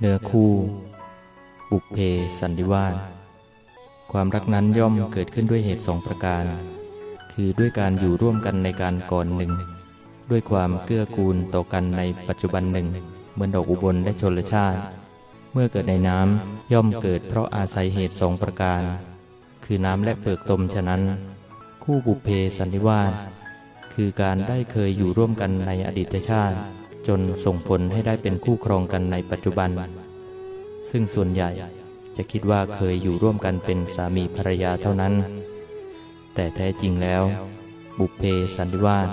เนื้อคู่ บุพเพสันนิวาสความรักนั้นย่อมเกิดขึ้นด้วยเหตุสองประการ คือด้วยการอยู่ร่วมกันในการก่อนหนึ่ง ด้วยความเกื้อกูลต่อกันในปัจจุบันหนึ่ง เหมือนดอกอุบลและชนลชาติ เมื่อเกิดในน้ำย่อมเกิดเพราะอาศัยเหตุสองประการ คือน้ำและเปลือกตมฉะนั้น คู่บุพเพสันนิวาสคือการได้เคยอยู่ร่วมกันในอดีตชาติ จนส่งผลให้ได้เป็นคู่ครองกันในปัจจุบัน ซึ่งส่วนใหญ่จะคิดว่าเคยอยู่ร่วมกันเป็นสามีภรรยาเท่านั้น แต่แท้จริงแล้ว บุพเพสันนิวาส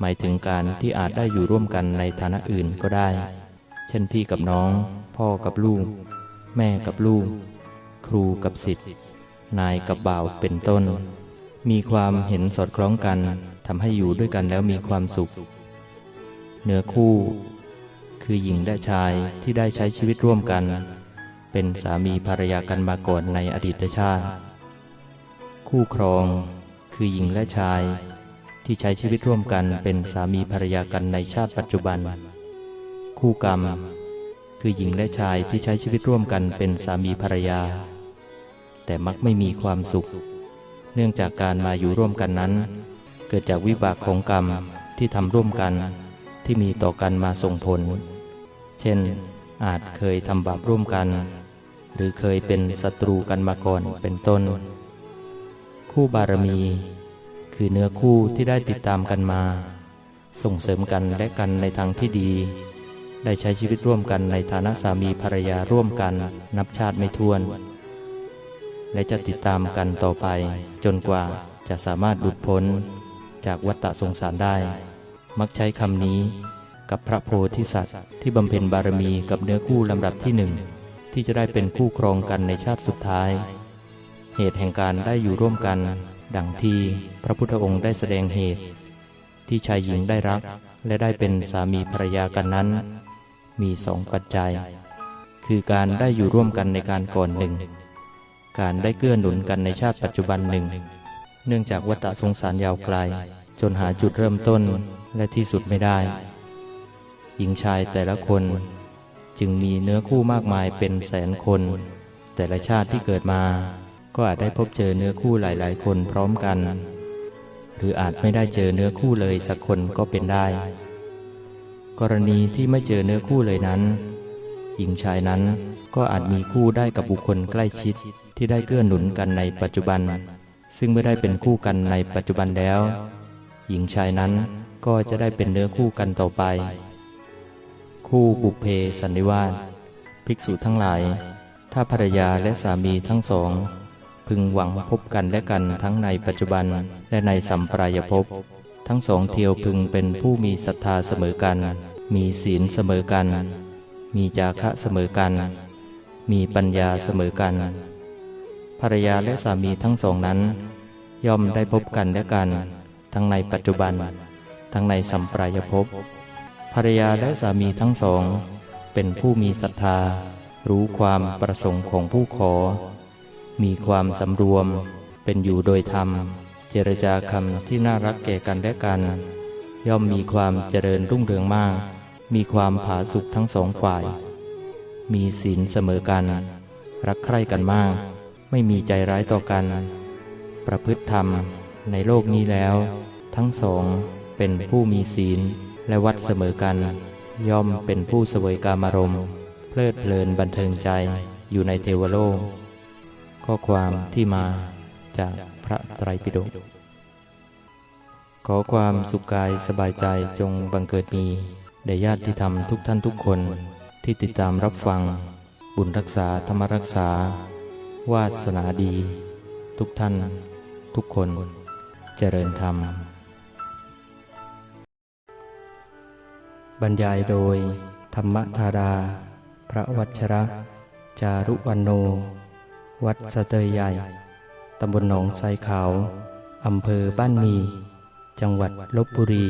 หมายถึงการที่อาจได้อยู่ร่วมกันในฐานะอื่นก็ได้ เช่นพี่กับน้อง พ่อกับลูก แม่กับลูก ครูกับศิษย์นายกับบ่าวเป็นต้น มีความเห็นสอดคล้องกันทำให้อยู่ด้วยกันแล้วมีความสุข เนื้อคู่ คือหญิงและชายที่ได้ใช้ชีวิตร่วมกัน เป็นสามีภรรยากันมาก่อนในอดีตชาติ คู่ครอง คือหญิงและชายที่ใช้ชีวิตร่วมกันเป็นสามีภรรยากันในชาติปัจจุบัน คู่กรรม คือหญิงและชายที่ใช้ชีวิตร่วมกันเป็นสามีภรรยา แต่มักไม่มีความสุข เนื่องจากการมาอยู่ร่วมกันนั้น เกิดจากวิบากของกรรมที่ทำร่วมกัน ที่มีต่อกันมาส่งผล เช่น อาจเคยทำบาปร่วมกัน หรือเคยเป็นศัตรูกันมาก่อนเป็นต้น คู่บารมี คือเนื้อคู่ที่ได้ติดตามกันมา ส่งเสริมกันและกันในทางที่ดี ได้ใช้ชีวิตร่วมกันในฐานะสามีภรรยาร่วมกันนับชาติไม่ถ้วน และจะติดตามกันต่อไป จนกว่าจะสามารถหลุดพ้นจากวัฏฏะสงสารได้ มักใช้คำนี้ กับพระโพธิสัตว์ที่บำเพ็ญบารมีกับเนื้อคู่ลำดับที่หนึ่งที่จะได้เป็นคู่ครองกันในชาติสุดท้าย เหตุแห่งการได้อยู่ร่วมกัน ดังที่พระพุทธองค์ได้แสดงเหตุ ที่ชายหญิงได้รักและได้เป็นสามีภรรยากันนั้น มีสองปัจจัย คือการได้อยู่ร่วมกันในการก่อนหนึ่ง การได้เกื้อหนุนกันในชาติปัจจุบันหนึ่ง เนื่องจากวัฏสงสารยาวไกล จนหาจุดเริ่มต้น และที่สุดไม่ได้ หญิงชายแต่ละคนจึงมีเนื้อคู่มากมายเป็นแสนคน แต่ละชาติที่เกิดมา ก็อาจได้พบเจอเนื้อคู่หลาย ๆ คนพร้อมกัน หรืออาจไม่ได้เจอเนื้อคู่เลยสักคนก็เป็นได้ กรณีที่ไม่เจอเนื้อคู่เลยนั้น หญิงชายนั้นก็อาจมีคู่ได้กับบุคคลใกล้ชิดที่ได้เกื้อหนุนกันในปัจจุบัน ซึ่งเมื่อได้เป็นคู่กันในปัจจุบันแล้ว หญิงชายนั้นก็จะได้เป็นเนื้อคู่กันต่อไป คู่บุพเพสันนิวาสภิกษุทั้งหลาย ถ้าภรรยาและสามีทั้งสอง พึงหวังพบกันและกันทั้งในปัจจุบันและในสัมปรายภพทั้งสองเที่ยวพึงเป็นผู้มีศรัทธาเสมอกัน มีศีลเสมอกัน มีจาคะเสมอกัน มีปัญญาเสมอกัน ภรรยาและสามีทั้งสองนั้น ย่อมได้พบกันและกัน ทั้งในปัจจุบัน ทั้งในสัมปรายภพภรรยาและสามีทั้งสอง เป็นผู้มีศรัทธา รู้ความประสงค์ของผู้ขอ มีความสำรวม เป็นอยู่โดยธรรม เจรจาคำที่น่ารักแก่กันและกัน ย่อมมีความเจริญรุ่งเรืองมาก มีความผาสุกทั้งสองฝ่าย มีศีลเสมอกัน รักใคร่กันมาก ไม่มีใจร้ายต่อกัน ประพฤติธรรม ในโลกนี้แล้ว ทั้งสองเป็นผู้มีศีลและวัดเสมอกัน ย่อมเป็นผู้เสวยกามารมณ์เพลิดเพลินบันเทิงใจอยู่ในเทวโลก ข้อความที่มาจากพระไตรปิฎกขอความสุขกายสบายใจจงบังเกิดมีแด่ญาติธรรมทุกท่านทุกคนที่ติดตามรับฟัง บุญรักษาธรรมรักษา วาสนาดี ทุกท่าน ทุกคน เจริญธรรม บรรยายโดย ธรรมธารา พระวัชระ จารุวันโน วัดสะเตยใหญ่ตำบลหนองไซขาว อำเภอบ้านมี จังหวัดลบบุรี